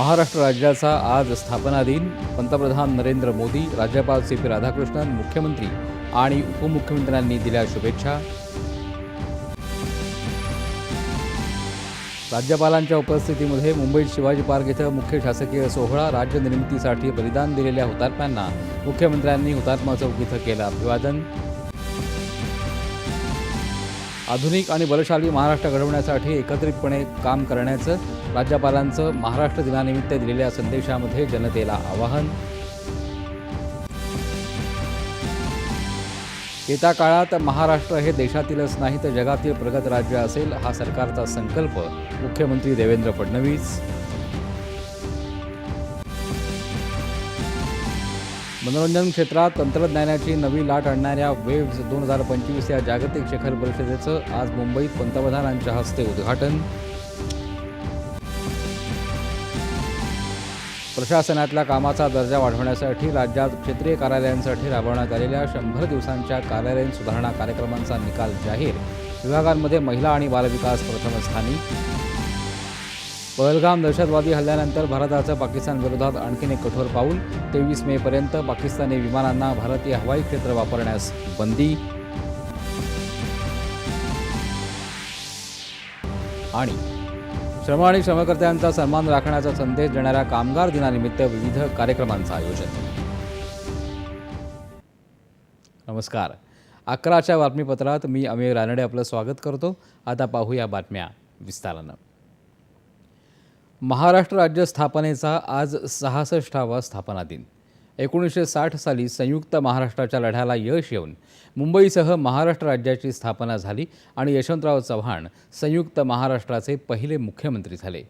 महाराष्ट्र राज्याचा आज स्थापना दिन पंतप्रधान नरेंद्र मोदी राज्यपाल सी पी राधाकृष्णन मुख्यमंत्री आणि उपमुख्यमंत्र्यांनी दिल्या शुभेच्छा. राज्यपालांच्या उपस्थितीमध्ये मुंबईत शिवाजी पार्क इथं मुख्य शासकीय सोहळा राज्य निर्मितीसाठी बलिदान दिलेल्या हुतात्म्यांना मुख्यमंत्र्यांनी हुतात्मा चौक इथं केलं अभिवादन. आधुनिक आणि बलशाली महाराष्ट्र घडवण्यासाठी एकत्रितपणे काम करण्याचं राज्यपालांचं महाराष्ट्र दिनानिमित्त दिलेल्या संदेशामध्ये जनतेला आवाहन. येत्या काळात महाराष्ट्र हे देशातीलच नाही तर जगातील प्रगत राज्य असेल हा सरकारचा संकल्प. मुख्यमंत्री देवेंद्र फडणवीस. मनोरंजन क्षेत्रात तंत्रज्ञानाची नवी लाट आणणाऱ्या वेव्ज दोन हजार पंचवीस या जागतिक शिखर परिषदेचं आज मुंबईत पंतप्रधानांच्या हस्ते उद्घाटन. प्रशासनातल्या कामाचा दर्जा वाढवण्यासाठी राज्यात क्षेत्रीय कार्यालयांसाठी राबवण्यात आलेल्या शंभर दिवसांच्या कार्यालयीन सुधारणा कार्यक्रमांचा निकाल जाहीर. विभागांमध्ये महिला आणि बालविकास प्रथमस्थानी पहलगाम दहशतवादी हल्ल्यानंतर भारताचं पाकिस्तानविरोधात आणखीन एक कठोर पाऊल. तेवीस मेपर्यंत पाकिस्तानी विमानांना भारतीय हवाई क्षेत्र वापरण्यास बंदी. आणि श्रम आणि श्रमकर्त्यांचा सन्मान राखण्याचा संदेश देणाऱ्या कामगार दिनानिमित्त विविध कार्यक्रमांचं आयोजन. नमस्कार. अकराच्या बातमीपत्रात मी अमीर रानडे आपलं स्वागत करतो. आता पाहूया बातम्या विस्तारानं. महाराष्ट्र राज्य स्थापनेचा आज सहासष्टावा स्थापना दिन. एकोणीसशे साठ साली संयुक्त महाराष्ट्राच्या लढ्याला यश येऊन मुंबईसह महाराष्ट्र राज्याची स्थापना झाली आणि यशवंतराव चव्हाण संयुक्त महाराष्ट्राचे पहिले मुख्यमंत्री झाले.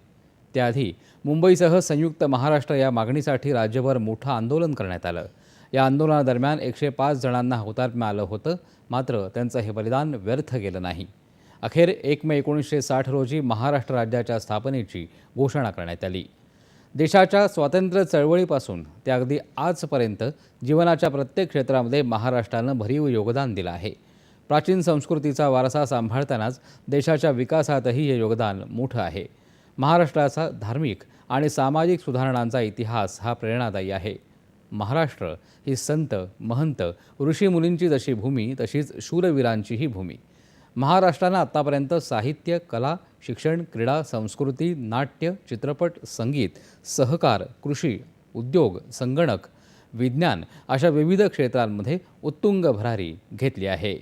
त्याआधी मुंबईसह संयुक्त महाराष्ट्र या मागणीसाठी राज्यभर मोठं आंदोलन करण्यात आलं. या आंदोलनादरम्यान एकशे पाच जणांना हौतात्म्य आलं होतं मात्र त्यांचं हे बलिदान व्यर्थ गेलं नाही. अखेर एक मे एकोणीसशे साठ रोजी महाराष्ट्र राज्याच्या स्थापनेची घोषणा करण्यात आली. देशाच्या स्वातंत्र्य चळवळीपासून ते अगदी आजपर्यंत जीवनाच्या प्रत्येक क्षेत्रामध्ये महाराष्ट्रानं भरीव योगदान दिलं आहे. प्राचीन संस्कृतीचा वारसा सांभाळतानाच देशाच्या विकासातही हे योगदान मोठं आहे. महाराष्ट्राचा धार्मिक आणि सामाजिक सुधारणांचा इतिहास हा प्रेरणादायी आहे. महाराष्ट्र ही संत महंत ऋषीमुनींची जशी भूमी तशीच शूरवीरांचीही भूमी. महाराष्ट्रानं आत्तापर्यंत साहित्य कला शिक्षण क्रीडा संस्कृती नाट्य चित्रपट संगीत सहकार कृषी उद्योग संगणक विज्ञान अशा विविध क्षेत्रांमध्ये उत्तुंग भरारी घेतली आहे.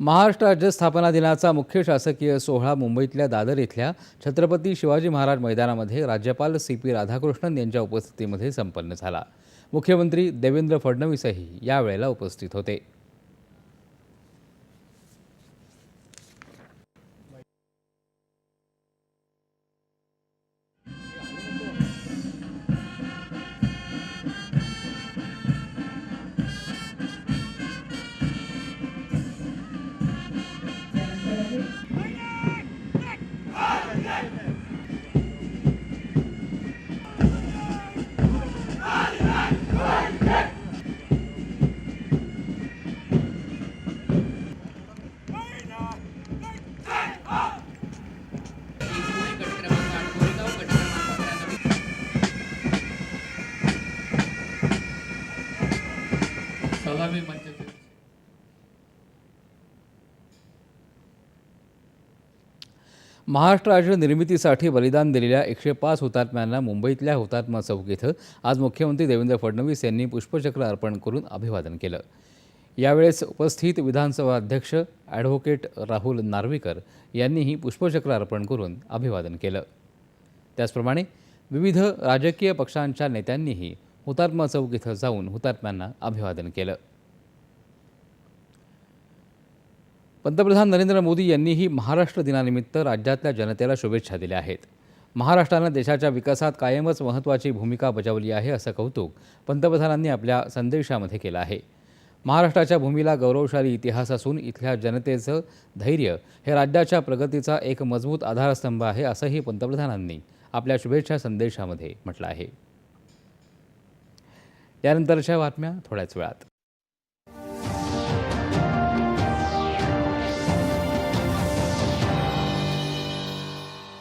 महाराष्ट्र राज्य स्थापना दिनाचा मुख्य शासकीय सोहळा मुंबईतल्या दादर इथल्या छत्रपती शिवाजी महाराज मैदानामध्ये राज्यपाल सी पी राधाकृष्णन यांच्या उपस्थितीमध्ये संपन्न झाला. मुख्यमंत्री देवेंद्र फडणवीसही यावेळेला उपस्थित होते. महाराष्ट्र राज्य निर्मितीसाठी बलिदान दिलेल्या एकशे पाच हुतात्म्यांना मुंबईतल्या हुतात्मा चौक इथं आज मुख्यमंत्री देवेंद्र फडणवीस यांनी पुष्पचक्र अर्पण करून अभिवादन केलं. यावेळेस उपस्थित विधानसभा अध्यक्ष ॲडव्होकेट राहुल नार्वेकर यांनीही पुष्पचक्र अर्पण करून अभिवादन केलं. त्याचप्रमाणे विविध राजकीय पक्षांच्या नेत्यांनीही हुतात्मा चौक इथं जाऊन हुतात्म्यांना अभिवादन केलं. पंतप्रधान नरेंद्र मोदी यांनीही महाराष्ट्र दिनानिमित्त राज्यातल्या जनतेला शुभेच्छा दिल्या आहेत. महाराष्ट्रानं देशाच्या विकासात कायमच महत्त्वाची भूमिका बजावली आहे असं कौतुक पंतप्रधानांनी आपल्या संदेशामध्ये केलं आहे. महाराष्ट्राच्या भूमीला गौरवशाली इतिहास असून इथल्या जनतेचं धैर्य हे राज्याच्या प्रगतीचा एक मजबूत आधारस्तंभ आहे असंही पंतप्रधानांनी आपल्या शुभेच्छा संदेशामध्ये म्हटलं आहे. यानंतरच्या बातम्या थोड्याच वेळात.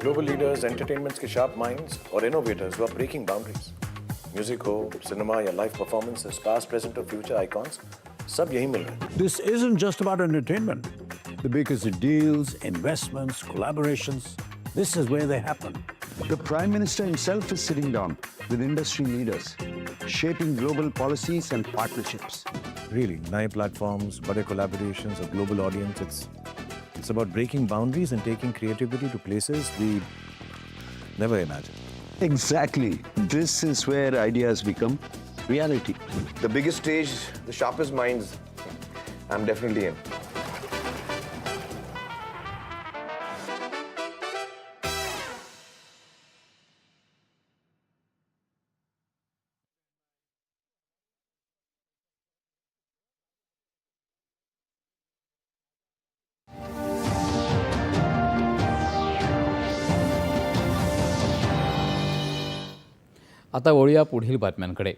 Global leaders, entertainments के sharp minds और innovators who are breaking boundaries. Music हो, cinema या live performances, past, present और future icons, सब यहीं मिल रहे हैं. This isn't just about entertainment. The biggest deals, investments, collaborations, this is where they happen. The Prime Minister himself is sitting down with industry leaders, shaping global policies and partnerships. Really, नए platforms, बड़े collaborations, a global audience. It's it's about breaking boundaries and taking creativity to places we never imagined. Exactly. This is where ideas become reality. The biggest stage, the sharpest minds. I'm definitely in. आता वळूया पुढील बातम्यांकडे.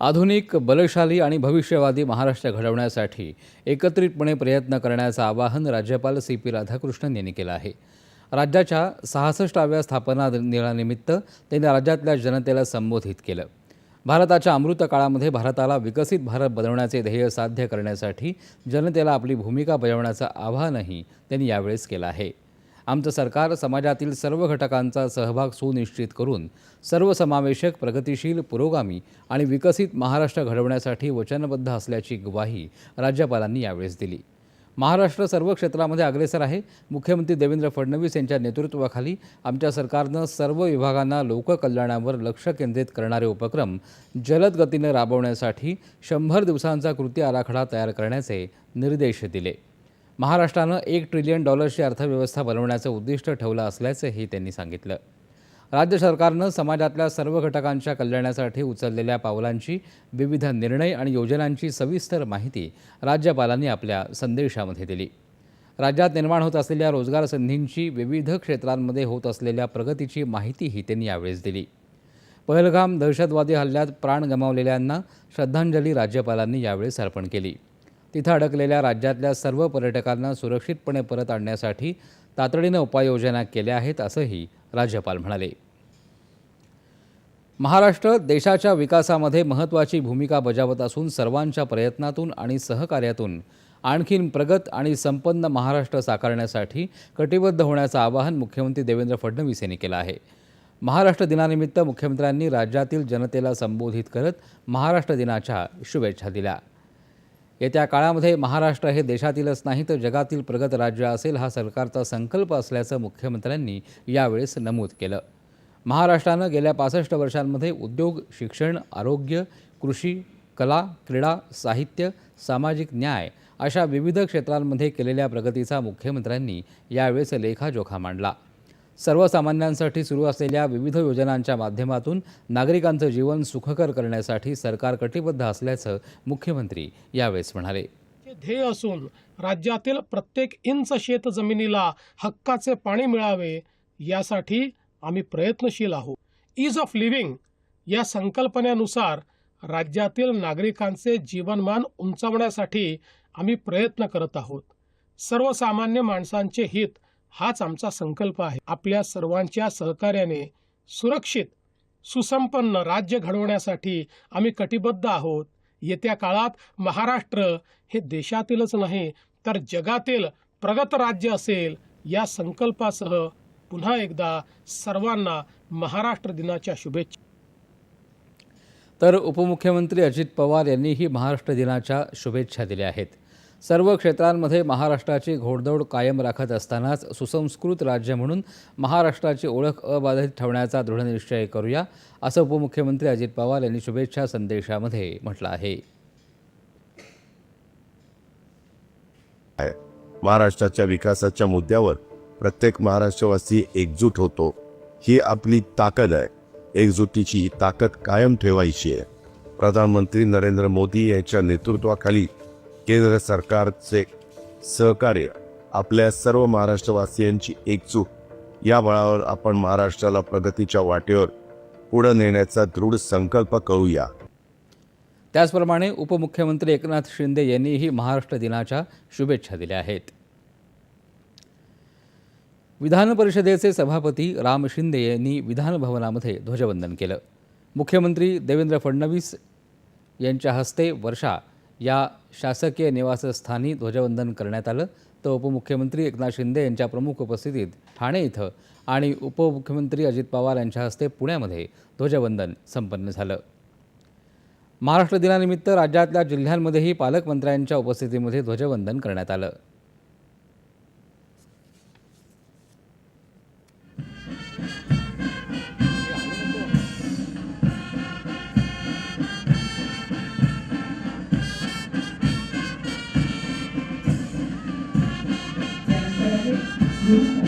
आधुनिक बलशाली आणि भविष्यवादी महाराष्ट्र घडवण्यासाठी एकत्रितपणे प्रयत्न करण्याचं आवाहन राज्यपाल सी पी राधाकृष्णन यांनी केलं आहे. राज्याच्या सहासष्टाव्या स्थापना दिनानिमित्त त्यांनी राज्यातल्या जनतेला संबोधित केलं. भारताच्या अमृत काळामध्ये भारताला विकसित भारत बनवण्याचे ध्येय साध्य करण्यासाठी जनतेला आपली भूमिका बजावण्याचं आवाहनही त्यांनी यावेळेस केलं आहे. आमचं सरकार समाजातील सर्व घटकांचा सहभाग सुनिश्चित करून सर्वसमावेशक प्रगतिशील पुरोगामी आणि विकसित महाराष्ट्र घडवण्यासाठी वचनबद्ध असल्याची ग्वाही राज्यपालांनी यावेळेस दिली. महाराष्ट्र सर्व क्षेत्रामध्ये अग्रेसर आहे. मुख्यमंत्री देवेंद्र फडणवीस यांच्या नेतृत्वाखाली आमच्या सरकारनं सर्व विभागांना लोककल्याणावर लक्ष केंद्रित करणारे उपक्रम जलद गतीनं राबवण्यासाठी शंभर दिवसांचा कृती आराखडा तयार करण्याचे निर्देश दिले. महाराष्ट्रानं एक ट्रिलियन डॉलर्सची अर्थव्यवस्था बनवण्याचं उद्दिष्ट ठेवलं असल्याचंही त्यांनी सांगितलं. राज्य सरकारनं समाजातल्या सर्व घटकांच्या कल्याणासाठी उचललेल्या पावलांची विविध निर्णय आणि योजनांची सविस्तर माहिती राज्यपालांनी आपल्या संदेशामध्ये दिली. राज्यात निर्माण होत असलेल्या रोजगार संधींची विविध क्षेत्रांमध्ये होत असलेल्या प्रगतीची माहितीही त्यांनी यावेळेस दिली. पहलगाम दहशतवादी हल्ल्यात प्राण गमावलेल्यांना श्रद्धांजली राज्यपालांनी यावेळेस अर्पण केली. तिथं अडकलेल्या राज्यातल्या सर्व पर्यटकांना सुरक्षितपणे परत आणण्यासाठी तातडीनं उपाययोजना केल्या आहेत असंही राज्यपाल म्हणाले. महाराष्ट्र देशाच्या विकासामध्ये महत्त्वाची भूमिका बजावत असून सर्वांच्या प्रयत्नातून आणि सहकार्यातून आणखीन प्रगत आणि संपन्न महाराष्ट्र साकारण्यासाठी कटिबद्ध होण्याचं आवाहन मुख्यमंत्री देवेंद्र फडणवीस यांनी केलं आहे. महाराष्ट्र दिनानिमित्त मुख्यमंत्र्यांनी राज्यातील जनतेला संबोधित करत महाराष्ट्र दिनाच्या शुभेच्छा दिल्या. येत्या काळामध्ये महाराष्ट्र हे देशातीलच नाही तर जगातील प्रगत राज्य असेल हा सरकारचा संकल्प असल्याचं मुख्यमंत्र्यांनी यावेळेस नमूद केलं. महाराष्ट्रानं गेल्या पासष्ट वर्षांमध्ये उद्योग शिक्षण आरोग्य कृषी कला क्रीडा साहित्य सामाजिक न्याय अशा विविध क्षेत्रांमध्ये केलेल्या प्रगतीचा मुख्यमंत्र्यांनी यावेळेस लेखाजोखा मांडला. सर्वसामान्यांसाठी सुरू असलेल्या विविध योजनांच्या माध्यमातून नागरिकांचं जीवन सुखकर करण्यासाठी सरकार कटिबद्ध असल्याचं मुख्यमंत्री यावेळेस म्हणाले. ध्येय असून राज्यातील प्रत्येक इंच शेत जमिनीला हक्काचे पाणी मिळावे यासाठी आम्ही प्रयत्नशील आहोत. ईज ऑफ लिव्हिंग या संकल्पनेनुसार राज्यातील नागरिकांचे जीवनमान उंचावण्यासाठी आम्ही प्रयत्न करत आहोत. सर्वसामान्य माणसांचे हित हाच आमचा संकल्प आहे. आपल्या सर्वांच्या सहकार्याने सुरक्षित सुसंपन्न राज्य घडवण्यासाठी आम्ही कटिबद्ध आहोत. येत्या काळात महाराष्ट्र हे देशातीलच नाही तर जगातील प्रगत राज्य असेल या संकल्पासह पुन्हा एकदा सर्वांना महाराष्ट्र दिनाच्या शुभेच्छा. तर उपमुख्यमंत्री अजित पवार यांनीही महाराष्ट्र दिनाच्या शुभेच्छा दिल्या आहेत. सर्व क्षेत्रांमध्ये महाराष्ट्राची घोडदौड कायम राखत असतानाच सुसंस्कृत राज्य म्हणून महाराष्ट्राची ओळख अबाधित ठेवण्याचा दृढनिश्चय करूया असं उपमुख्यमंत्री अजित पवार यांनी शुभेच्छा संदेशामध्ये म्हटलं आहे आहे. महाराष्ट्राच्या विकासाच्या मुद्द्यावर प्रत्येक महाराष्ट्रवासी एकजूट होतो ही आपली ताकद आहे. एकजुटीची ही ताकद कायम ठेवायची आहे. प्रधानमंत्री नरेंद्र मोदी यांच्या नेतृत्वाखाली केंद्र सरकारचे सहकार्य आपल्या सर्व महाराष्ट्रवासियांची एकजूट. या बळावर आपण महाराष्ट्राला प्रगतीच्या वाटेवर पुढे नेण्याचा दृढ संकल्प करूया. त्याचप्रमाणे उपमुख्यमंत्री एकनाथ शिंदे यांनीही महाराष्ट्र दिनाच्या शुभेच्छा दिल्या आहेत. विधान परिषदेचे सभापती राम शिंदे यांनी विधानभवनामध्ये ध्वजवंदन केलं. मुख्यमंत्री देवेंद्र फडणवीस यांच्या हस्ते वर्षा या शासकीय निवासस्थानी ध्वजवंदन करण्यात आलं. तर उपमुख्यमंत्री एकनाथ शिंदे यांच्या प्रमुख उपस्थितीत ठाणे इथं आणि उपमुख्यमंत्री अजित पवार यांच्या हस्ते पुण्यामध्ये ध्वजवंदन संपन्न झालं. महाराष्ट्र दिनानिमित्त राज्यातल्या जिल्ह्यांमध्येही पालकमंत्र्यांच्या उपस्थितीमध्ये ध्वजवंदन करण्यात आलं. Thank you.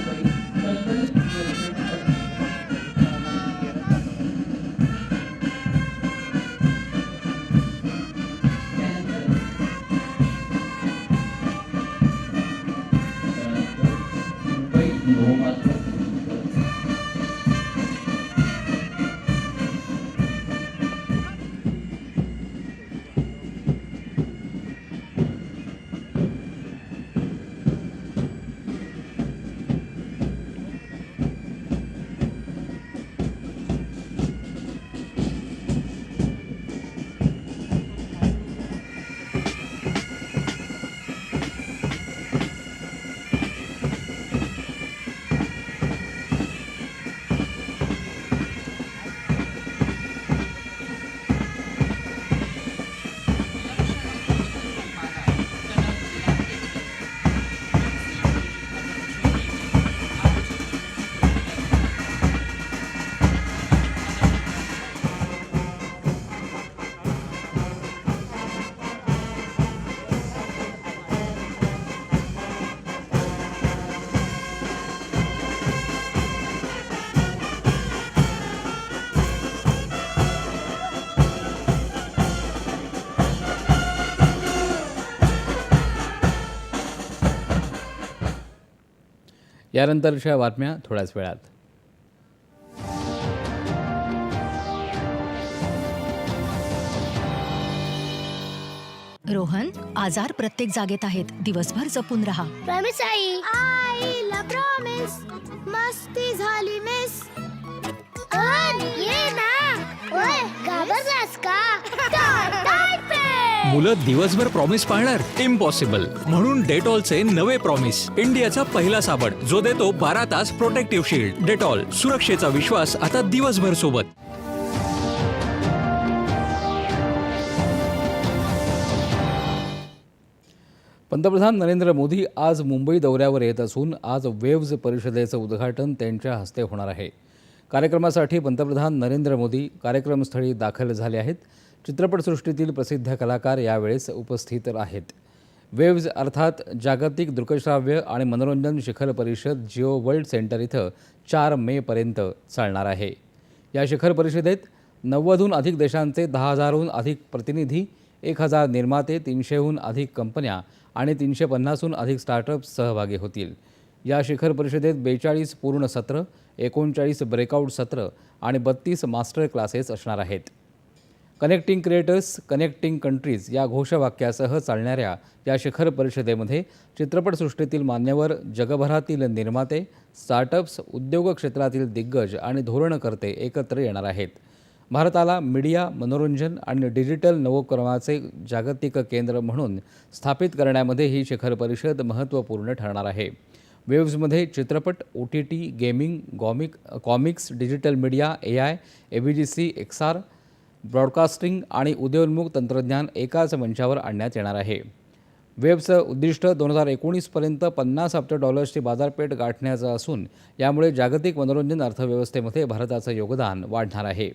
यानंतरच्या बातम्या थोड्याच वेळात. रोहन आजार प्रत्येक जागेत आहेत. दिवसभर जपून राहा. प्रॉमिस आई. आईला प्रॉमिस मस्ती झाली मिस पण ये ना. ओय घाबरलास का? टायपेड मुलं दिवसभर प्रॉमिस पाळणार? इम्पॉसिबल म्हणून डेटॉलचे नवे प्रॉमिस इंडियाचा पहिला साबण. जो देतो बारा तास प्रोटेक्टिव्ह शील्ड डेटॉल सुरक्षेचा विश्वास आता दिवसभर सोबत. पंतप्रधान नरेंद्र मोदी आज मुंबई दौऱ्यावर येत असून आज वेव्ज परिषदेचं उद्घाटन त्यांच्या हस्ते होणार आहे. कार्यक्रमासाठी पंतप्रधान नरेंद्र मोदी कार्यक्रमस्थळी दाखल झाले आहेत. चित्रपटसृष्टीतील प्रसिद्ध कलाकार यावेळेस उपस्थित आहेत. वेव्ज अर्थात जागतिक दृकश्राव्य आणि मनोरंजन शिखर परिषद जिओ वर्ल्ड सेंटर इथं चार मेपर्यंत चालणार आहे. या शिखर परिषदेत नव्वदहून अधिक देशांचे दहा हजारहून अधिक प्रतिनिधी एक हजार निर्माते तीनशेहून अधिक कंपन्या आणि तीनशे पन्नासहून अधिक स्टार्टअप्स सहभागी होतील. या शिखर परिषदेत बेचाळीस पूर्ण सत्र एकोणचाळीस ब्रेकआउट सत्र आणि बत्तीस मास्टर क्लासेस असणार आहेत. कनेक्टिंग क्रिएटर्स कनेक्टिंग कंट्रीज या घोषवाक्यासह चालणाऱ्या या शिखर परिषदेमध्ये चित्रपटसृष्टीतील मान्यवर जगभरातील निर्माते स्टार्टअप्स उद्योग क्षेत्रातील दिग्गज आणि धोरणकर्ते एकत्र येणार आहेत. भारताला मीडिया मनोरंजन आणि डिजिटल नवोक्रमाचे जागतिक केंद्र म्हणून स्थापित करण्यामध्ये ही शिखर परिषद महत्त्वपूर्ण ठरणार आहे. वेव्समध्ये चित्रपट O T T gaming comic comics digital media A I A B G C XR broadcasting आणि उदयोन्मुख तंत्रज्ञान एकाच मंचावर आणण्यात येणार आहे. वेबचं उद्दिष्ट दोन हजार एकोणीसपर्यंत पन्नास अब्ज डॉलर्सची बाजारपेठ गाठण्याचं असून यामुळे जागतिक मनोरंजन अर्थव्यवस्थेमध्ये भारताचं योगदान वाढणार आहे.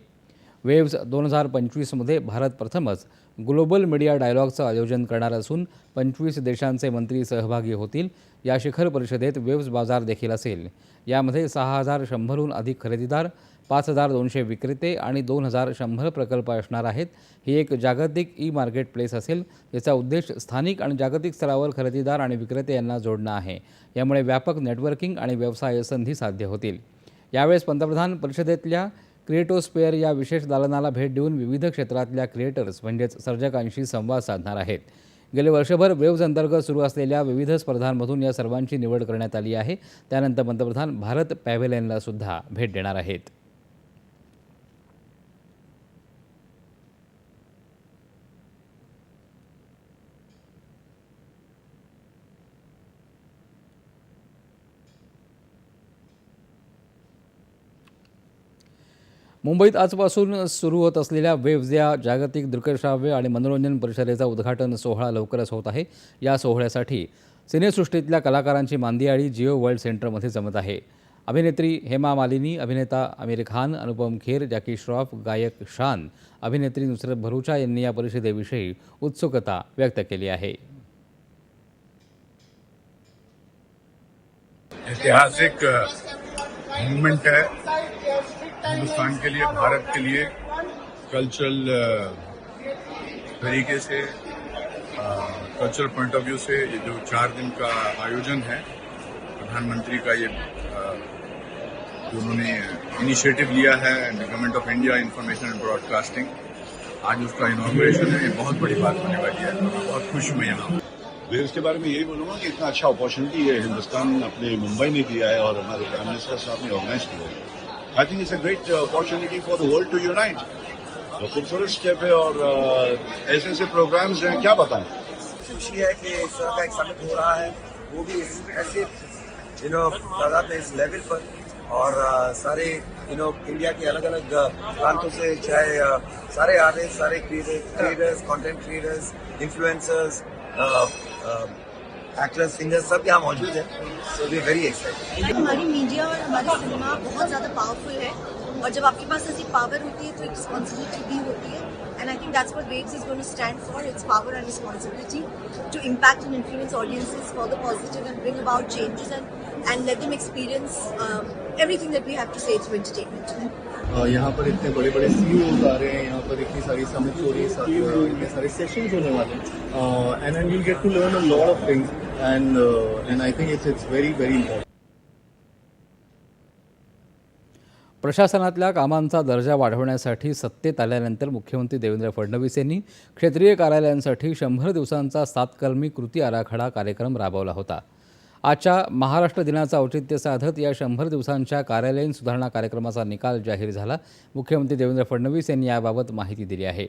वेव्ज दोन हजार पंचवीसमध्ये भारत प्रथमच ग्लोबल मीडिया डायलॉगचं आयोजन करणार असून पंचवीस देशांचे मंत्री सहभागी होतील या शिखर परिषदेत वेव्ज बाजार देखील असेल. यामध्ये सहा हजार शंभरहून अधिक खरेदीदार पाच हजार दोनशे विक्रेते आणि दोन हजार शंभर प्रकल्प असणार आहेत. ही एक जागतिक ई मार्केट प्लेस असेल याचा उद्देश स्थानिक आणि जागतिक स्तरावर खरेदीदार आणि विक्रेते यांना जोडणं आहे. यामुळे व्यापक नेटवर्किंग आणि व्यवसाय संधी साध्य होतील. यावेळेस पंतप्रधान परिषदेतल्या क्रिएटोस्पेअर या विशेष दालनाला भेट देऊन विविध क्षेत्रातल्या क्रिएटर्स म्हणजेच सर्जकांशी संवाद साधणार आहेत. गेले वर्षभर वेव्ज अंतर्गत सुरू असलेल्या विविध स्पर्धांमधून या सर्वांची निवड करण्यात आली आहे. त्यानंतर पंतप्रधान भारत पॅव्हेलियनला सुद्धा भेट देणार आहेत. मुंबईत आजपासून सुरू होत असलेल्या वेव्ज या जागतिक दृकश्राव्य आणि मनोरंजन परिषदेचा उद्घाटन सोहळा लवकरच होत आहे. या सोहळ्यासाठी सिनेसृष्टीतल्या कलाकारांची मांदियाळी जिओ वर्ल्ड सेंटरमध्ये जमत आहे. अभिनेत्री हेमा मालिनी अभिनेता आमिर खान अनुपम खेर जॅकी श्रॉफ गायक शान अभिनेत्री नुसरत भरूचा यांनी या परिषदेविषयी उत्सुकता व्यक्त केली आहे. ऐतिहासिक मूवमेंट है हिंदुस्तान के लिए, भारत के लिए कल्चरल तरीके से कल्चरल पॉइंट ऑफ़ व्यू से ये जो चार दिन का आयोजन है, प्रधानमंत्री का ये जो उन्होंने इनिशिएटिव लिया है government of India information and broadcasting आज उसका इनॉग्रेशन है, ये बहुत बड़ी बात होने वाली है, बहुत खुश हूँ मैं यहाँ हूँ। वेव्स के बारे में यही बोलूँगा कि इतना अच्छा अपॉर्चुनिटी है हिंदुस्तान अपने मुंबई ने दिया है और हमारे प्राइम मिनिस्टर साहब ने ऑर्गेनाइज किया है। I think it's a great opportunity for the world to unite तो खूबसूरत स्टेप है और uh, ऐसे ऐसे प्रोग्राम्स हैं क्या बताएँ खुशी है कि इस तरह का एक समिट हो रहा है। वो भी ऐसे यू नो तादाद में इस लेवल पर। और सारे यू नो इंडिया के अलग अलग प्रांतों से चाहे सारे आर्टिस्ट सारे creators content creators influencers actors singers सब यहाँ मौजूद हैं। सो वी वेरी एक्साइटेड हमारी मीडिया और हमारी सिनेमा बहुत ज़्यादा पावरफुल है। और जब आपके पास ऐसी पावर होती है तो एक रिस्पॉन्सिबिलिटी भी होती है। And I think that's what Waves is going to stand for its power and responsibility to impact and influence audiences for the positive and bring about changes and and let them experience everything that we have to say through entertainment यहाँ पर इतने बड़े बड़े CEOs आ रहे हैं यहाँ पर इतनी सारी समिट हो रही है साथ में इतने सारे सेशंस होने वाले हैं। And and you'll get to learn a lot of things and uh, and I think it's it's very very important. प्रशासनातल्या कामांचा दर्जा वाढवण्यासाठी सत्तेत आल्यानंतर मुख्यमंत्री देवेंद्र फडणवीस यांनी क्षेत्रीय कार्यालयांसाठी शंभर दिवसांचा सातकर्मी कृती आराखडा कार्यक्रम राबवला होता. आजच्या महाराष्ट्र दिनाचं औचित्य साधत या शंभर दिवसांच्या कार्यालयीन सुधारणा कार्यक्रमाचा निकाल जाहीर झाला. मुख्यमंत्री देवेंद्र फडणवीस यांनी याबाबत माहिती दिली आहे.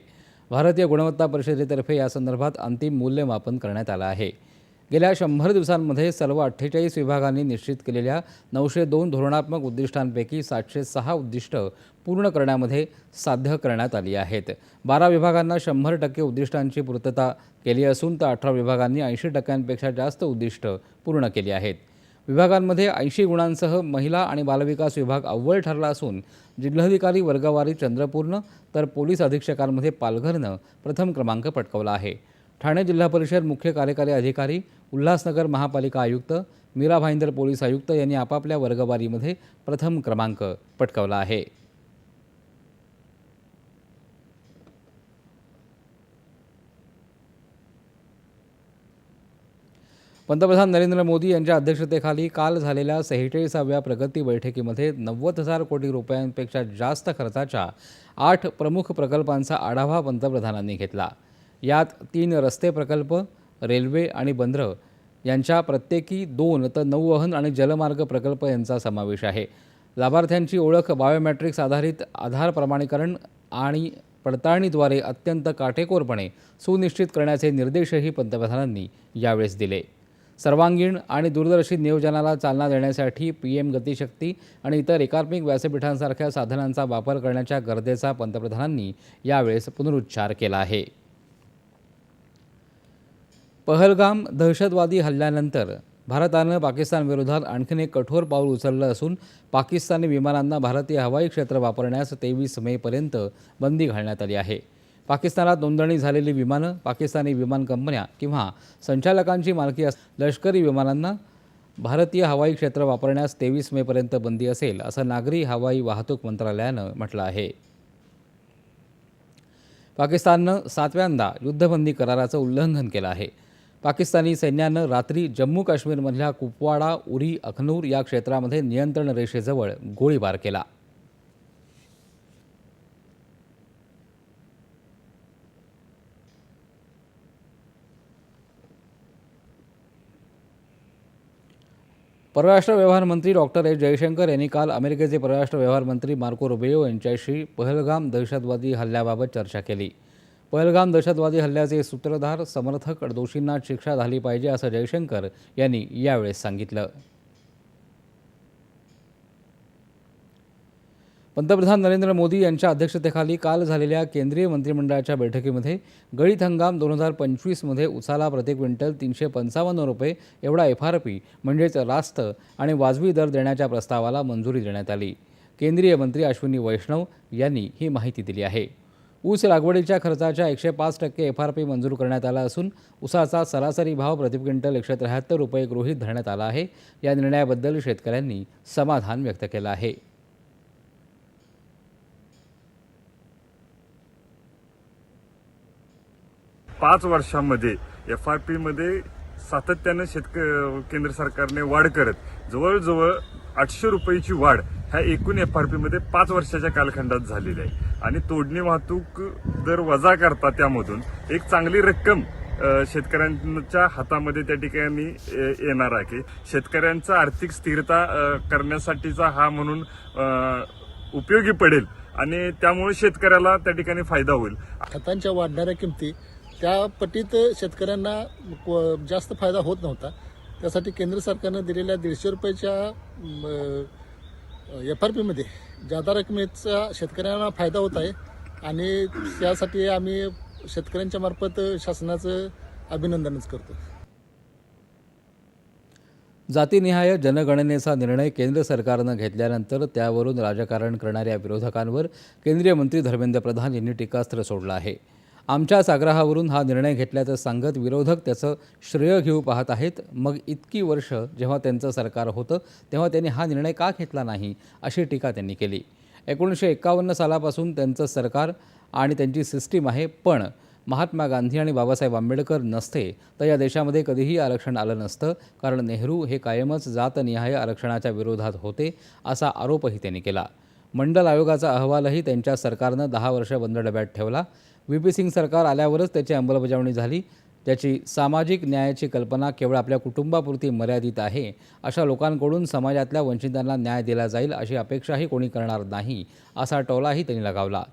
भारतीय गुणवत्ता परिषदेतर्फे यासंदर्भात अंतिम मूल्यमापन करण्यात आलं आहे. गेल्या शंभर दिवसांमध्ये सर्व अठ्ठेचाळीस विभागांनी निश्चित केलेल्या नऊशे दोन धोरणात्मक उद्दिष्टांपैकी सातशे सहा उद्दिष्ट पूर्ण करण्यामध्ये साध्य करण्यात आली आहेत. बारा विभागांना शंभर टक्के उद्दिष्टांची पूर्तता केली असून तर अठरा विभागांनी ऐंशी टक्क्यांपेक्षा जास्त उद्दिष्ट पूर्ण केली आहेत. विभागांमध्ये ऐंशी गुणांसह महिला आणि बालविकास विभाग अव्वल ठरला असून जिल्हाधिकारी वर्गवारी चंद्रपूरनं तर पोलीस अधीक्षकांमध्ये पालघरनं प्रथम क्रमांक पटकावला आहे. ठाणे जिल्हा परिषद मुख्य कार्यकारी अधिकारी उल्हासनगर महापालिका आयुक्त मीरा भाईंदर पोलीस आयुक्त यांनी आपापल्या वर्गवारीमध्ये प्रथम क्रमांक पटकावला आहे. पंतप्रधान नरेंद्र मोदी यांच्या अध्यक्षतेखाली काल झालेल्या सेहेचाळीसाव्या प्रगती बैठकीमध्ये नव्वद हजार कोटी रुपयांपेक्षा जास्त खर्चाच्या आठ प्रमुख प्रकल्पांचा आढावा पंतप्रधानांनी घेतला. यात तीन रस्ते प्रकल्प रेल्वे आणि बंदरं. यांच्या प्रत्येकी दोन तर नौवहन आणि जलमार्ग प्रकल्प यांचा समावेश आहे. लाभार्थ्यांची ओळख बायोमॅट्रिक्स आधारित आधार प्रमाणीकरण आणि पडताळणीद्वारे अत्यंत काटेकोरपणे सुनिश्चित करण्याचे निर्देशही पंतप्रधानांनी यावेळेस दिले. सर्वांगीण आणि दूरदर्शी नियोजनाला चालना देण्यासाठी पी एम गतिशक्ती आणि इतर एकात्मिक व्यासपीठांसारख्या साधनांचा वापर करण्याच्या गरजेचा पंतप्रधानांनी यावेळेस पुनरुच्चार केला आहे. पहलगाम दहशतवादी हल्ल्यानंतर भारतानं पाकिस्तानविरोधात आणखीन एक कठोर पाऊल उचललं असून पाकिस्तानी विमानांना भारतीय हवाई क्षेत्र वापरण्यास तेवीस मेपर्यंत बंदी घालण्यात आली आहे. पाकिस्तानात नोंदणी झालेली विमानं पाकिस्तानी विमान कंपन्या किंवा संचालकांची मालकी अस लष्करी विमानांना भारतीय हवाई क्षेत्र वापरण्यास तेवीस मेपर्यंत बंदी असेल असं नागरी हवाई वाहतूक मंत्रालयानं म्हटलं आहे. पाकिस्ताननं सातव्यांदा युद्धबंदी कराराचं उल्लंघन केलं आहे. पाकिस्तानी सैन्यानं रात्री जम्मू काश्मीरमधल्या कुपवाडा उरी अखनूर या क्षेत्रामध्ये नियंत्रण रेषेजवळ गोळीबार केला. परराष्ट्र व्यवहार मंत्री डॉक्टर एस जयशंकर यांनी काल अमेरिकेचे परराष्ट्र व्यवहार मंत्री मार्को रुबियो यांच्याशी पहलगाम दहशतवादी हल्ल्याबाबत चर्चा केली. पहलगाम दहशतवादी हल्ल्याचे सूत्रधार समर्थक दोषींना शिक्षा झाली पाहिजे असं जयशंकर यांनी यावेळेस सांगितलं. पंतप्रधान नरेंद्र मोदी यांच्या अध्यक्षतेखाली काल झालेल्या केंद्रीय मंत्रिमंडळाच्या बैठकीमध्ये गळीत हंगाम दोन हजार पंचवीसमध्ये उसाला प्रति क्विंटल तीनशे पंचावन्न रुपये एवढा एफ आर पी म्हणजेच रास्त आणि वाजवी दर देण्याच्या प्रस्तावाला मंजुरी देण्यात आली. केंद्रीय मंत्री अश्विनी वैष्णव यांनी ही माहिती दिली आहे. ऊस लागवडीच्या खर्चाच्या एकशे पाच टक्के एफ आर पी मंजूर करण्यात आला असून ऊसाचा सरासरी भाव प्रति क्विंटल एकशे त्र्याहत्तर रुपये गृहीत धरण्यात आला आहे. या निर्णयाबद्दल शेतकऱ्यांनी समाधान व्यक्त केलं आहे. पाच वर्षामध्ये एफ आर पीमध्ये सातत्यानं शेतक केंद्र सरकारने वाढ करत जवळजवळ आठशे रुपयाची वाढ ह्या एकूण एफ आर पीमध्ये पाच वर्षाच्या कालखंडात झालेली आहे. आणि तोडणी वाहतूक दर वजा करता त्यामधून. एक चांगली रक्कम शेतकऱ्यांच्या हातामध्ये त्या ठिकाणी येणार आहे की शेतकऱ्यांचा आर्थिक स्थिरता करण्यासाठीचा हा म्हणून उपयोगी पडेल आणि त्यामुळे शेतकऱ्याला त्या ठिकाणी फायदा होईल. खतांच्या वाढणाऱ्या किमती त्या पटीत शेतकऱ्यांना जास्त फायदा होत नव्हता. त्यासाठी केंद्र सरकारनं दिलेल्या दीडशे रुपयाच्या एफ आर पीमध्ये. जादा रकमेचा शेतकऱ्यांना फायदा होत आहे आणि त्यासाठी आम्ही शेतकऱ्यांच्या मार्फत शासनाचं अभिनंदनच करतो. जातीनिहाय जनगणनेचा निर्णय केंद्र सरकारनं घेतल्यानंतर त्यावरून राजकारण करणाऱ्या विरोधकांवर केंद्रीय मंत्री धर्मेंद्र प्रधान यांनी टीकास्त्र सोडलं आहे. आमच्याच आग्रहावरून हा निर्णय घेतल्याचं सांगत विरोधक त्याचं श्रेय घेऊ पाहत आहेत. मग इतकी वर्ष जेव्हा त्यांचं सरकार होतं तेव्हा त्यांनी हा निर्णय का घेतला नाही अशी टीका त्यांनी केली. एकोणीसशे एकावन्न सालापासून त्यांचं सरकार आणि त्यांची सिस्टीम आहे पण महात्मा गांधी आणि बाबासाहेब आंबेडकर नसते तर या देशामध्ये कधीही आरक्षण आलं नसतं कारण नेहरू हे कायमच जातनिहाय आरक्षणाच्या विरोधात होते असा आरोपही त्यांनी केला. मंडल आयोगाचा अहवालही त्यांच्या सरकारनं दहा वर्ष बंद डब्यात ठेवला. व्ही पी सिंग सरकार आल्यावरच त्याची अंमलबजावणी झाली. त्याची सामाजिक न्यायाची कल्पना केवळ आपल्या कुटुंबापुरती मर्यादित आहे. अशा लोकांकडून समाजातल्या वंचितांना न्याय दिला जाईल अशी अपेक्षाही कोणी करणार नाही असा टोलाही त्यांनी लगावला.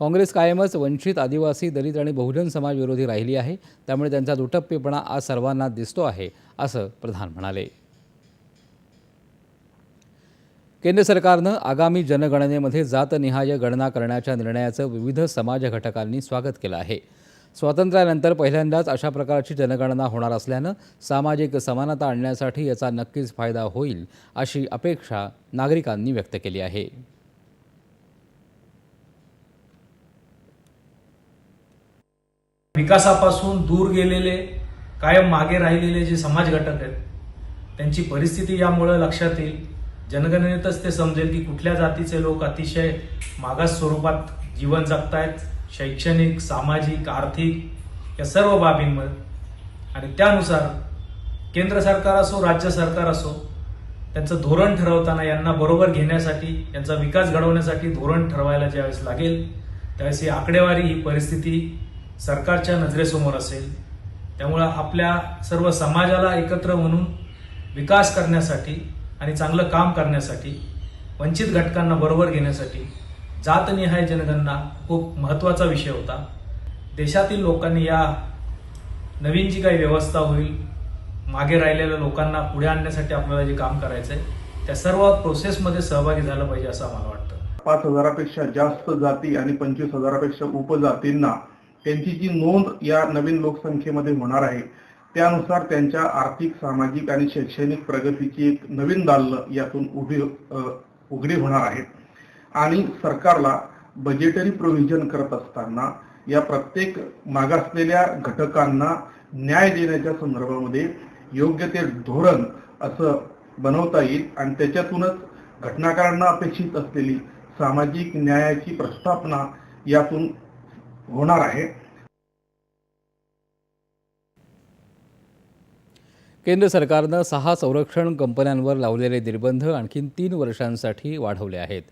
काँग्रेस कायमच वंचित आदिवासी दलित आणि बहुजन समाजविरोधी राहिली आहे. त्यामुळे त्यांचा दुटप्पीपणा आज सर्वांना दिसतो आहे असं प्रधान म्हणाले. केंद्र सरकारनं आगामी जनगणनेमध्ये जातनिहाय गणना करण्याच्या निर्णयाचं विविध समाज घटकांनी स्वागत केलं आहे. स्वातंत्र्यानंतर पहिल्यांदाच अशा प्रकारची जनगणना होणार असल्यानं सामाजिक समानता आणण्यासाठी याचा नक्कीच फायदा होईल अशी अपेक्षा नागरिकांनी व्यक्त केली आहे. विकासापासून दूर गेलेले कायम मागे राहिलेले जे समाज घटक आहेत त्यांची परिस्थिती यामुळे लक्षात येईल. जनगणनेतच ते समजेल की कुठल्या जातीचे लोक अतिशय मागास स्वरूपात जीवन जगतायत शैक्षणिक सामाजिक आर्थिक या सर्व बाबींमध्ये आणि त्यानुसार केंद्र सरकार असो राज्य सरकार असो त्यांचं धोरण ठरवताना यांना बरोबर घेण्यासाठी यांचा विकास घडवण्यासाठी धोरण ठरवायला ज्यावेळेस लागेल त्यावेळेस ही आकडेवारी ही परिस्थिती सरकारच्या नजरेसमोर असेल. त्यामुळं आपल्या सर्व समाजाला एकत्र म्हणून विकास करण्यासाठी आणि चांगलं काम करण्यासाठी वंचित घटकांना बरोबर घेण्यासाठी जातनिहाय जनगणना खूप महत्त्वाचा विषय होता. देशातील लोकांनी या नवीन जी काही व्यवस्था होईल मागे राहिलेल्या लोकांना पुढे आणण्यासाठी आपल्याला जे काम करायचं आहे त्या सर्व प्रोसेसमध्ये सहभागी झालं पाहिजे असं मला वाटतं. पाच हजारापेक्षा जास्त जाती आणि पंचवीस हजारापेक्षा उपजातींना त्यांची जी नोंद या नवीन लोकसंख्येमध्ये होणार आहे त्यानुसार त्यांच्या आर्थिक सामाजिक आणि शैक्षणिक प्रगतीची एक नवीन दालन यातून उभी उघडी होणार आहेत. आणि सरकारला बजेटरी प्रोव्हिजन करत असताना या प्रत्येक मागासलेल्या घटकांना न्याय देण्याच्या संदर्भामध्ये योग्य ते धोरण असं बनवता येईल आणि त्याच्यातूनच घटनाकारांना अपेक्षित असलेली सामाजिक न्यायाची प्रस्थापना यातून होणार आहे. केंद्र सरकारनं सहा संरक्षण कंपन्यांवर लावलेले निर्बंध आणखी तीन वर्षांसाठी वाढवले आहेत.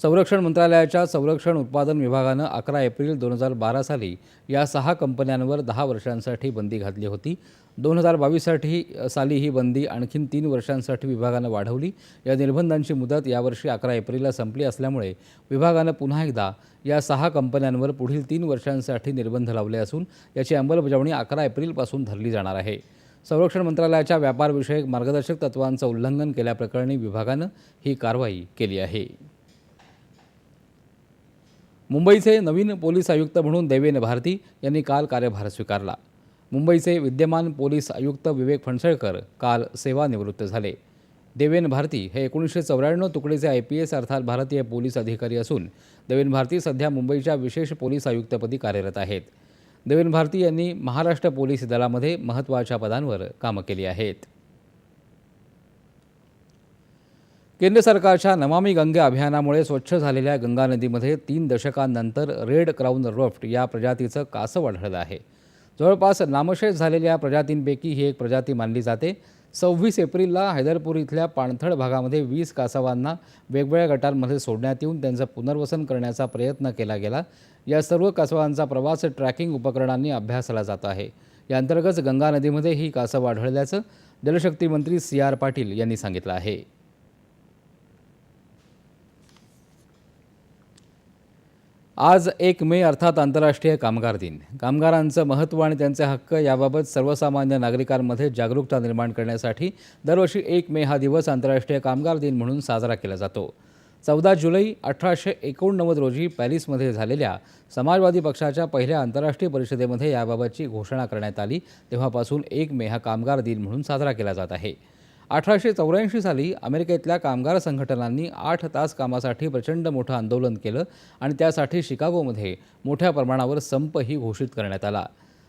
संरक्षण मंत्रालयाच्या संरक्षण उत्पादन विभागानं अकरा एप्रिल दोन हजार बारा साली या सहा कंपन्यांवर दहा वर्षांसाठी बंदी घातली होती. दोन हजार बावीससाठी साली ही बंदी आणखीन तीन वर्षांसाठी विभागानं वाढवली. या निर्बंधांची मुदत यावर्षी अकरा एप्रिलला संपली असल्यामुळे विभागानं पुन्हा एकदा या सहा कंपन्यांवर पुढील तीन वर्षांसाठी निर्बंध लावले असून याची अंमलबजावणी अकरा एप्रिलपासून धरली जाणार आहे. संरक्षण मंत्रालयाच्या व्यापारविषयक मार्गदर्शक तत्वांचं उल्लंघन केल्याप्रकरणी विभागानं ही कारवाई केली आहे. मुंबईचे नवीन पोलीस आयुक्त म्हणून देवेन भारती यांनी काल कार्यभार स्वीकारला. मुंबईचे विद्यमान पोलीस आयुक्त विवेक फणसळकर काल सेवानिवृत्त झाले. देवेन भारती हे एकोणीसशे चौऱ्याण्णव तुकडीचे आय पी एस अर्थात भारतीय पोलीस अधिकारी असून देवेन भारती सध्या मुंबईच्या विशेष पोलीस आयुक्तपदी कार्यरत आहेत. देवेन भारती यांनी महाराष्ट्र पोलीस दलामध्ये महत्त्वाच्या पदांवर कामं केली आहेत. केंद्र सरकारच्या नमामी गंगे अभियानामुळे स्वच्छ झालेल्या गंगा नदीमध्ये तीन दशकांनंतर रेड क्राऊन रफ्ट या प्रजातीचं कासव आढळलं आहे. जवळपास नामशेष झालेल्या प्रजातींपैकी ही एक प्रजाती मानली जाते. सव्वीस एप्रिलला हैदरपूर इथल्या पाणथळ भागामध्ये वीस कासवांना वेगवेगळ्या गटांमध्ये सोडण्यात येऊन त्यांचं पुनर्वसन करण्याचा प्रयत्न केला गेला. या सर्व कासवांचा प्रवास ट्रॅकिंग उपकरणांनी अभ्यासला जात आहे. या अंतर्गत गंगा नदीमध्ये ही कासव आढळल्याचं जलशक्ती मंत्री सी आर पाटील यांनी सांगितलं आहे. आज एक मे अर्थात आंतरराष्ट्रीय कामगार दिन. कामगारांचं महत्त्व आणि त्यांचे हक्क याबाबत सर्वसामान्य नागरिकांमध्ये जागरूकता निर्माण करण्यासाठी दरवर्षी एक मे हा दिवस आंतरराष्ट्रीय कामगार दिन म्हणून साजरा केला जातो. चौदा जुलै अठराशे एकोणनव्वद रोजी पॅरिसमध्ये झालेल्या समाजवादी पक्षाच्या पहिल्या आंतरराष्ट्रीय परिषदेमध्ये याबाबतची घोषणा करण्यात आली. तेव्हापासून एक मे हा कामगार दिन म्हणून साजरा केला जात आहे. अठराशे चौऱ्याऐंशी साली अमेरिकेतल्या कामगार संघटनांनी आठ तास कामासाठी प्रचंड मोठं आंदोलन केलं आणि त्यासाठी शिकागोमध्ये मोठ्या प्रमाणावर संपही घोषित करण्यात आला.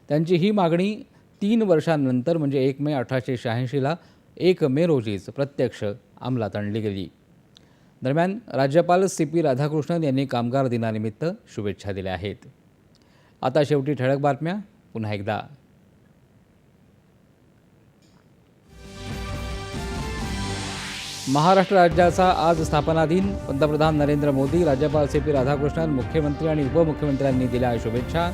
त्यांची ही मागणी तीन वर्षांनंतर म्हणजे एक मे अठराशे शहाऐंशीला एक मे रोजीच प्रत्यक्ष अंमलात आणली गेली. दरम्यान राज्यपाल सी पी राधाकृष्णन यांनी कामगार दिनानिमित्त शुभेच्छा दिल्या आहेत. आता शेवटी ठळक बातम्या. पुन्हा एकदा. महाराष्ट्र राज्याचा आज स्थापना दिन पंतप्रधान नरेंद्र मोदी राज्यपाल सी पी राधाकृष्णन मुख्यमंत्री आणि उपमुख्यमंत्र्यांनी दिल्या शुभेच्छा.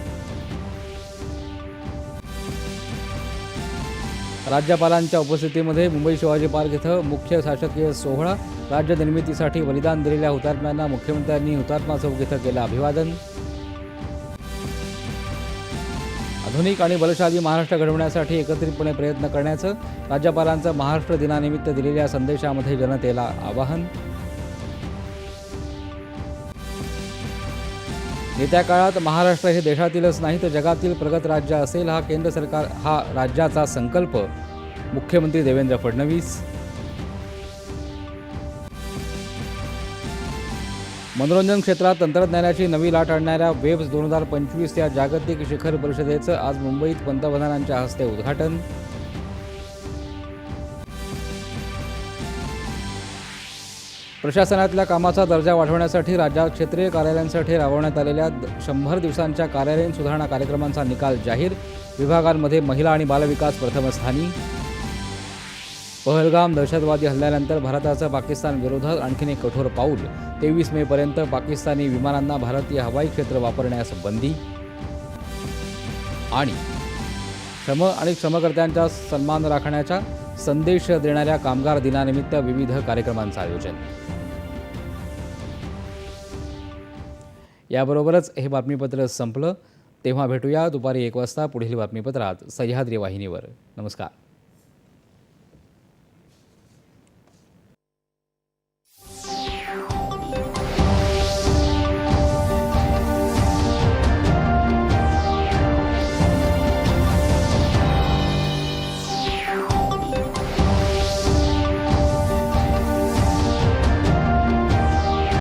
राज्यपालांच्या उपस्थितीमध्ये मुंबई शिवाजी पार्क इथं मुख्य शासकीय सोहळा. राज्य निर्मितीसाठी बलिदान दिलेल्या हुतात्म्यांना मुख्यमंत्र्यांनी हुतात्मा चौक इथं केलं अभिवादन. आधुनिक आणि बलशाली महाराष्ट्र घडवण्यासाठी एकत्रितपणे प्रयत्न करण्याचं राज्यपालांचं महाराष्ट्र दिनानिमित्त दिलेल्या संदेशामध्ये जनतेला आवाहन. येत्या काळात महाराष्ट्र हे देशातीलच नाही तर जगातील प्रगत राज्य असेल हा केंद्र सरकार हा राज्याचा संकल्प. मुख्यमंत्री देवेंद्र फडणवीस. मनोरंजन क्षेत्रात तंत्रज्ञानाची नवी लाट आणणाऱ्या वेब्स दोन हजार पंचवीस या जागतिक शिखर परिषदेचं आज मुंबईत पंतप्रधानांच्या हस्ते उद्घाटन. प्रशासनातल्या कामाचा दर्जा वाढवण्यासाठी राज्यात क्षेत्रीय कार्यालयांसाठी राबवण्यात आलेल्या शंभर दिवसांच्या कार्यालयीन सुधारणा कार्यक्रमांचा निकाल जाहीर. विभागांमध्ये महिला आणि बालविकास प्रथमस्थानी. पहलगाम दहशतवादी हल्ल्यानंतर भारताचं पाकिस्तान विरोधात आणखीन एक कठोर पाऊल. तेवीस मेपर्यंत पाकिस्तानी विमानांना भारतीय हवाई क्षेत्र वापरण्यास बंदी. आणि श्रम आणि श्रमकर्त्यांचा सन्मान राखण्याचा संदेश देणाऱ्या कामगार दिनानिमित्त विविध कार्यक्रमांचं आयोजन. याबरोबरच हे बातमीपत्र संपलं. तेव्हा भेटूया दुपारी एक वाजता पुढील बातमीपत्रात. सह्याद्री वाहिनीवर. नमस्कार.